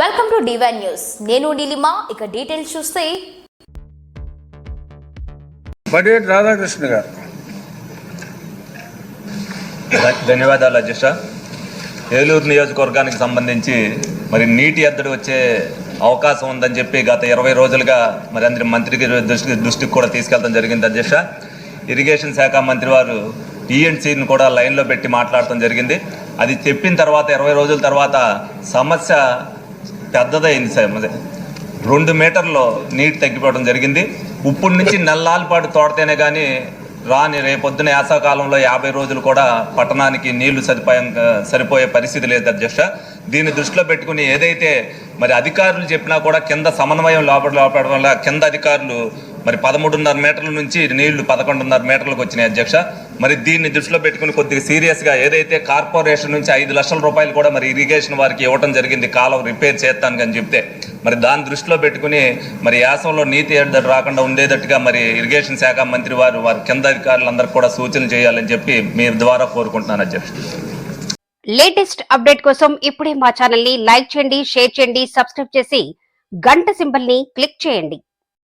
Welcome to divine news నేను నీలిమా ఇక details చూస్తే. బడేటి రాధాకృష్ణ గారు. ధన్యవాదాలు అధ్యక్ష. ఏలూరు నియోజకవర్గానికి సంబంధించి మరి నీటి ఎద్దడి వచ్చే అవకాశం ఉందని చెప్పి గత ఇరవై రోజులుగా మరి అందరి మంత్రికి దృష్టి దృష్టికి కూడా తీసుకెళ్తాం జరిగింది అధ్యక్ష. ఇరిగేషన్ శాఖ మంత్రి వారు టీఎన్సీని కూడా లైన్లో పెట్టి మాట్లాడటం జరిగింది. అది చెప్పిన తర్వాత ఇరవై రోజుల తర్వాత సమస్య పెద్దదైంది సార్ అదే. రెండు మీటర్లో నీటి తగ్గిపోవడం జరిగింది. ఇప్పుడు నుంచి నెలల పాటు తోడితేనే కానీ రాని రేపొద్దున యాసకాలంలో యాభై రోజులు కూడా పట్టణానికి నీళ్ళు సదుపాయం సరిపోయే పరిస్థితి లేదు అధ్యక్ష దీన్ని దృష్టిలో పెట్టుకుని ఏదైతే మరి అధికారులు చెప్పినా కూడా కింద సమన్వయం లోపల లోపడడం వల్ల కింద అధికారులు మరి పదమూడున్నర మీటర్ల నుంచి నీళ్ళు పదకొండున్నర మీటర్లకు వచ్చినాయి అధ్యక్ష. మరి దీన్ని దృష్టిలో పెట్టుకుని కొద్దిగా సీరియస్గా ఏదైతే కార్పొరేషన్ నుంచి ఐదు లక్షల రూపాయలు కూడా మరి ఇరిగేషన్ వారికి ఇవ్వడం జరిగింది కాలువ రిపేర్ చేస్తాను అని చెప్తే మరి దాన్ని దృష్టిలో పెట్టుకుని మరి యాసంలో నీతి ఎద్దడి రాకుండా ఉండేటట్టుగా మరి ఇరిగేషన్ శాఖ మంత్రి వారు వారి కింద అధికారులందరికీ కూడా సూచనలు చేయాలని చెప్పి మీ ద్వారా కోరుకుంటున్నాను అధ్యక్షుడు. లేటెస్ట్ అప్డేట్ కోసం ఇప్పుడే మా ఛానల్ని లైక్ చేయండి షేర్ చేయండి సబ్స్క్రైబ్ చేసి గంట సింబల్ని క్లిక్ చేయండి.